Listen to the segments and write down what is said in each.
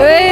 হয়ে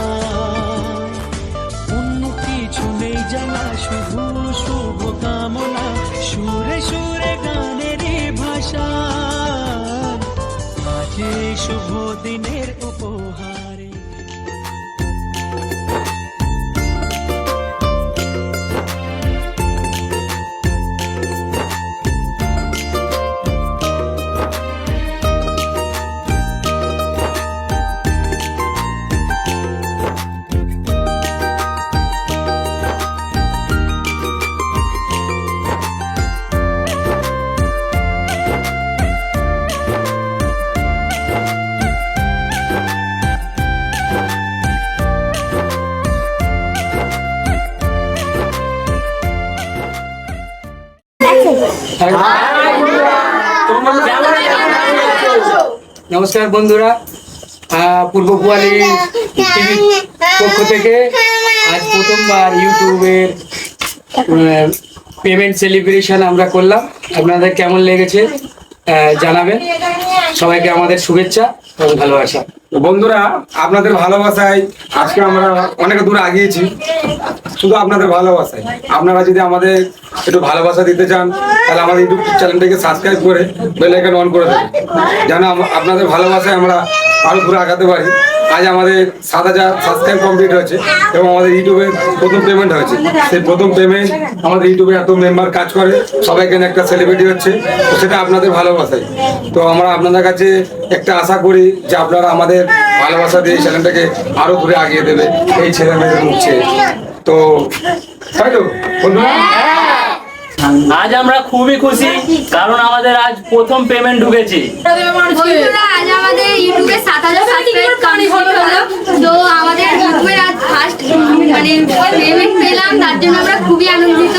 দিনের উপহারে। নমস্কার বন্ধুরা পূর্ব পুয়ালি টিভি পক্ষ থেকে আজ প্রথমবার ইউটিউবের পেমেন্ট সেলিব্রেশন আমরা করলাম। আপনাদের কেমন লেগেছে জানাবেন। সবাইকে আমাদের শুভেচ্ছা এবং ভালোবাসা। বন্ধুরা, আপনাদের ভালোবাসায় আজকে আমরা অনেক দূর আগিয়েছি, শুধু আপনাদের ভালোবাসায়। আপনারা যদি আমাদের একটু ভালোবাসা দিতে চান, তাহলে আমাদের ইউটিউব চ্যানেলটাকে সাবস্ক্রাইব করে বেল আইকন অন করে দেবেন। যেন আপনাদের ভালোবাসায় আমরা আরও ঘুরে আগাতে পারি। আজ আমাদের সাত হাজার সাবস্ক্রাইব কমপ্লিট হয়েছে এবং আমাদের ইউটিউবে প্রথম পেমেন্ট হয়েছে। সেই প্রথম পেমেন্ট আমাদের ইউটিউবে এত মেম্বার কাজ করে, সবাই এখানে একটা সেলিব্রিটি হচ্ছে, তো সেটা আপনাদের ভালোবাসায়। তো আমরা আপনাদের কাছে একটা আশা করি যে আপনারা আমাদের ভালোবাসা দিয়ে চ্যানেলটাকে আরও ঘুরে আগিয়ে দেবে, এই ছেলে মেয়েদের মুখছে তো, তাই তো? বন্ধুরা? আজ আমরা খুবই খুশি কারণ আমাদের আজ প্রথম পেমেন্ট ঢুকেছে। আজ আমাদের ইউটিউবে সাত হাজার সাবস্ক্রাইব কমপ্লিট হলো। তো আমাদের ইউটিউবের আজ ফার্স্ট মানে পেমেন্ট পেলাম তার জন্য আমরা খুবই আনন্দিত।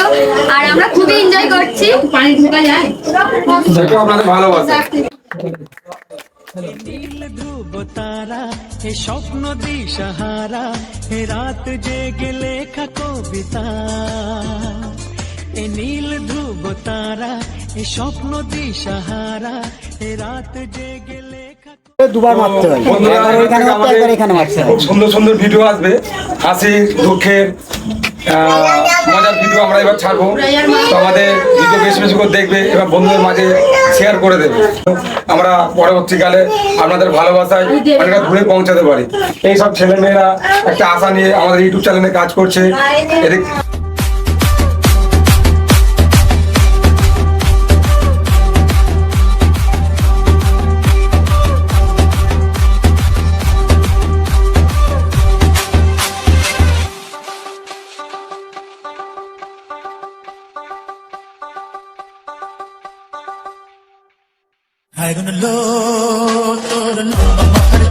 আর আমরা খুবই এনজয় করছি। পানি ঢোকা যায় আপনাদের ভালোবাসা। নীল ধ্রুব তারা হে স্বপ্ন দিশাহারা হে রাত জেগে লেখা কবিতা। এ নীল ধ্রুব তারা এ স্বপ্ন দিশাহারা হে রাত জেগে লেখা দুবার মারতে হয়। বন্ধুরা, একবার ওইখানে আমাদের মারতে হয়, একবার এখানে মারতে হয়। সুন্দর সুন্দর ভিডিও আসবে। হাসি দুঃখের মজার ভিডিও আমরা এবার ছাড়বো। তো আমাদের ভিডিও বেশি বেশি করে দেখবে এবার বন্ধুদের মাঝে শেয়ার করে দেবে। আমরা পরবর্তীকালে আপনাদের ভালোবাসায় অনেকটা দূরে পৌঁছাতে পারি। এইসব ছেলেমেয়েরা একটা আশা নিয়ে আমাদের ইউটিউব চ্যানেলে কাজ করছে। এদের I'm gonna love, Lord, love Lord, Lord.